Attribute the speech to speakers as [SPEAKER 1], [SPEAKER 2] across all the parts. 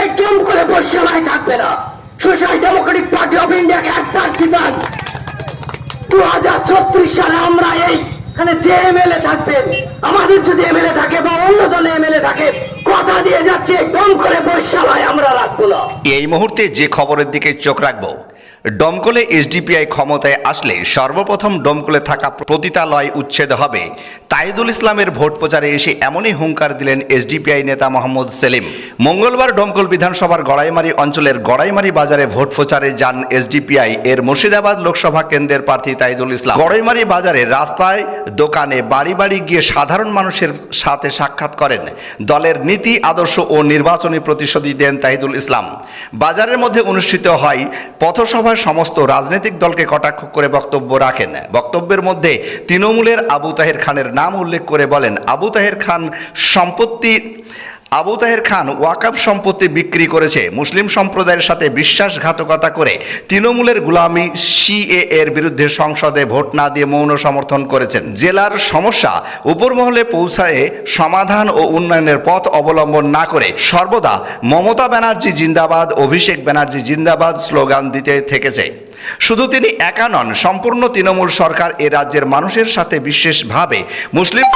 [SPEAKER 1] এই জম করে বসে থাকবে না। সোশ্যাল ডেমোক্রেটিক পার্টি অফ ইন্ডিয়াকে এক প্রার্থী চান দু হাজার ছত্রিশ সালে আমরা এই এখানে যে এমএলএ থাকবেন, আমাদের যদি এমএলএ থাকে বা অন্য দলে এমএলএ থাকে, কথা দিয়ে যাচ্ছে একদম করে বৈশালায় আমরা রাখব না।
[SPEAKER 2] এই মুহূর্তে যে খবরের দিকে চোখ রাখব ডমকলে এসডিপিআই ক্ষমতায় আসলে সর্বপ্রথম ডমকলে থাকা পতিতালয় উচ্ছেদ হবে। তাইদুল ইসলামের ভোট প্রচারে এসে এমনই হুঙ্কার দিলেন এসডিপিআই নেতা মোহাম্মদ সেলিম। মঙ্গলবার ডমকল বিধানসভার গড়াইমারি অঞ্চলের গড়াইমারি বাজারে ভোট প্রচারে যান এসডিপিআই। এর মুর্শিদাবাদ লোকসভা কেন্দ্রের প্রার্থী তাইদুল ইসলাম। গড়াইমারি বাজারে রাস্তায়, দোকানে, বাড়ি বাড়ি গিয়ে সাধারণ মানুষের সাথে সাক্ষাৎ করেন। দলের নীতি, আদর্শ ও নির্বাচনী প্রতিশ্রুতি দেন তাহিদুল ইসলাম। বাজারের মধ্যে অনুষ্ঠিত হয় পথসভায় সমস্ত রাজনৈতিক দলকে কটাক্ষ করে বক্তব্য রাখেন। বক্তব্যের মধ্যে তৃণমূলের আবু তাহের খানের নাম উল্লেখ করে বলেন, আবু তাহের খান সম্পত্তি আবু তাহের খান ওয়াকাব সম্পত্তি বিক্রি করেছে। মুসলিম সম্প্রদায়ের সাথে বিশ্বাসঘাতকতা করে তৃণমূলের গুলামি সিএ এর বিরুদ্ধে সংসদে ভোট না দিয়ে মৌন সমর্থন করেছেন। জেলার সমস্যা উপরমহলে পৌঁছায় সমাধান ও উন্নয়নের পথ অবলম্বন না করে সর্বদা মমতা ব্যানার্জি জিন্দাবাদ, অভিষেক ব্যানার্জি জিন্দাবাদ স্লোগান দিতে থেকেছে। শুধু তিনি একা নন, সম্পূর্ণ তৃণমূল সরকার এ রাজ্যের মানুষের সাথে বিশেষভাবে, মুসলিম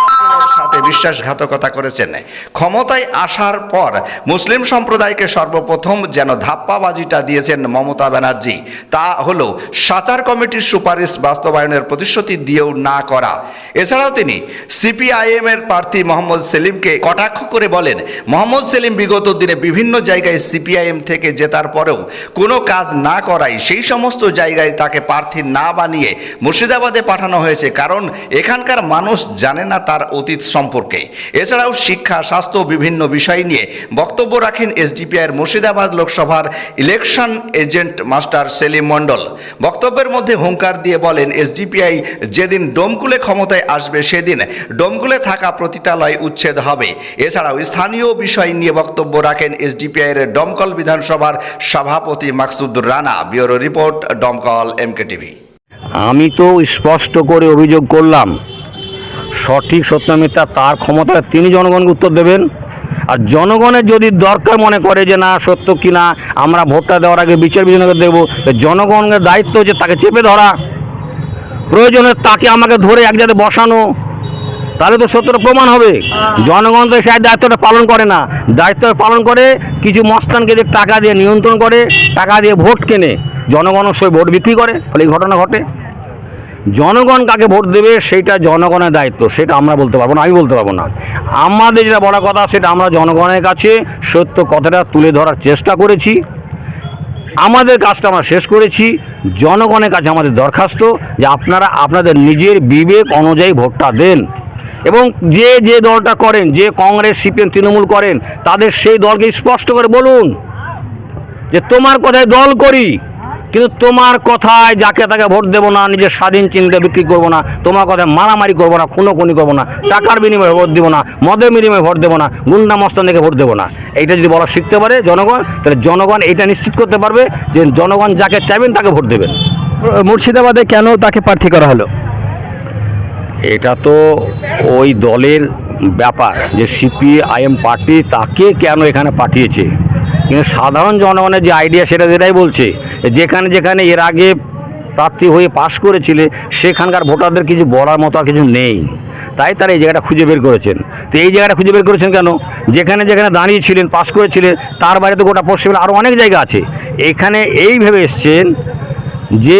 [SPEAKER 2] সাথে বিশ্বাসঘাতকতা করেছেন। ক্ষমতায় আসার পর মুসলিম সম্প্রদায়কে সর্বপ্রথম যেন ধাপ্পাবাজিটা দিয়েছেন মমতা ব্যানার্জি, তা হলো সাচার কমিটির সুপারিশ বাস্তবায়নের প্রতিশ্রুতি দিয়েও না করা। এছাড়াও তিনি সিপিআইএম এর প্রার্থী মোহাম্মদ সেলিমকে কটাক্ষ করে বলেন, মোহাম্মদ সেলিম বিগত দিনে বিভিন্ন জায়গায় সিপিআইএম থেকে জেতার পরেও কোনো কাজ না করায় সেই সমস্ত জায়গায় তাকে প্রার্থী না বানিয়ে মুর্শিদাবাদে পাঠানো হয়েছে, কারণ এখানকার মানুষ জানে না তার অতীত সম্পর্কে। এছাড়াও শিক্ষা, স্বাস্থ্য, বিভিন্ন বিষয় নিয়ে বক্তব্য রাখেন এসডিপিআইয়ের মুর্শিদাবাদ লোকসভার election agent master Selim Mondal. বক্তব্যের মধ্যে হুঙ্কার দিয়ে বলেন, এসডিপিআই যেদিন ডোমকুলে ক্ষমতায় আসবে, সেদিন ডোমকুলে থাকা প্রতিতালয় উচ্ছেদ হবে। এছাড়াও স্থানীয় বিষয় নিয়ে বক্তব্য রাখেন এসডিপিআইয়ের ডমকল বিধানসভার সভাপতি Maksudur Rana. Bureau report Domkal MK TV
[SPEAKER 3] আমি তো স্পষ্ট করে অভিযোগ করলাম, সঠিক সত্য মিথ্যা তার ক্ষমতায় তিনি জনগণকে উত্তর দেবেন। আর জনগণের যদি দরকার মনে করে যে না, সত্য কি না, আমরা ভোটটা দেওয়ার আগে বিচার বিবেচনা করে দেবো জনগণের দায়িত্ব যে তাকে চেপে ধরা, প্রয়োজনে তাকে আমাকে ধরে এক জায়গায় বসানো, তাহলে তো সত্যটা প্রমাণ হবে। জনগণ তো সেই দায়িত্বটা পালন করে না। দায়িত্ব পালন করে, কিছু মস্তানকে টাকা দিয়ে নিয়ন্ত্রণ করে, টাকা দিয়ে ভোট কেনে জনগণের সই ভোট বিক্রি করে, ফলে এই ঘটনা ঘটে। জনগণ কাকে ভোট দেবে সেটা জনগণের দায়িত্ব, সেটা আমরা বলতে পারব না, আমি বলতে পারব না। আমাদের যেটা বড় কথা, সেটা আমরা জনগণের কাছে সত্য কথাটা তুলে ধরার চেষ্টা করেছি। আমাদের কাজটা আমরা শেষ করেছি। জনগণের কাছে আমাদের দরখাস্ত যে আপনারা, আপনাদের নিজের বিবেক অনুযায়ী ভোটটা দেন। এবং যে যে দলটা করেন, যে কংগ্রেস, সিপিএম, তৃণমূল করেন, তাদের সেই দলকে স্পষ্ট করে বলুন যে তোমার কথায় দল করি। কিন্তু তোমার কথায় যাকে তাকে ভোট দেবো না নিজের স্বাধীন চিন্তা বিক্রি করব না তোমার কথায় মারামারি করব না খুনোখুনি করব না টাকার বিনিময়ে ভোট দেবো না মদের বিনিময়ে ভোট দেবো না গুন্ডা মস্তান দেখে ভোট দেবো না। এইটা যদি বলা শিখতে পারে জনগণ তাহলে জনগণ এটা নিশ্চিত করতে পারবে যে জনগণ যাকে চাইবেন তাকে ভোট দেবেন।
[SPEAKER 4] মুর্শিদাবাদে কেন তাকে প্রার্থী করা হলো?
[SPEAKER 3] এটা তো ওই দলের ব্যাপার যে সিপিআইএম পার্টি তাকে কেন এখানে পাঠিয়েছে? কিন্তু সাধারণ জনগণের যে আইডিয়া সেটা যেটাই বলছে যেখানে যেখানে এর আগে প্রার্থী হয়ে পাশ করেছিলে, সেখানকার ভোটারদের কিছু বলার মতো আর কিছু নেই। তাই তারা এই জায়গাটা খুঁজে বের করেছেন। তো এই জায়গাটা খুঁজে বের করেছেন কেন? যেখানে যেখানে দাঁড়িয়েছিলেন পাশ করেছিলেন তার বাইরে তো গোটা পশ্চিমবঙ্গে আরও অনেক জায়গা আছে। এখানে এই ভেবে এসছেন যে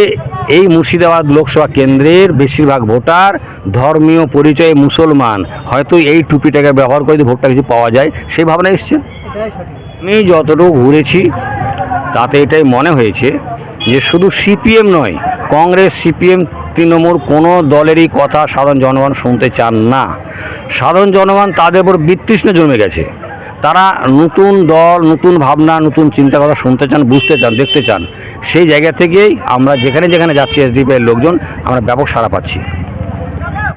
[SPEAKER 3] এই মুর্শিদাবাদ লোকসভা কেন্দ্রের বেশিরভাগ ভোটার ধর্মীয় পরিচয়ে মুসলমান। হয়তো এই টুপিটাকে ব্যবহার করে ভোটটা কিছু পাওয়া যায়, সেই ভাবনা এসছেন? আমি যতটুকু ঘুরেছি, তাতে এটাই মনে হয়েছে যে শুধু সিপিএম নয়, কংগ্রেস, সিপিএম, তৃণমূল কোনো দলেরই কথা সাধারণ জনগণ শুনতে চান না। সাধারণ জনগণ তাদের উপর বিতৃষ্ণ জমে গেছে। তারা নতুন দল, নতুন ভাবনা, নতুন চিন্তা কথা শুনতে চান, বুঝতে চান, দেখতে চান। সেই জায়গা থেকেই আমরা যেখানে যেখানে যাচ্ছি এসডিপিআই লোকজন, আমরা ব্যাপক সাড়া পাচ্ছি।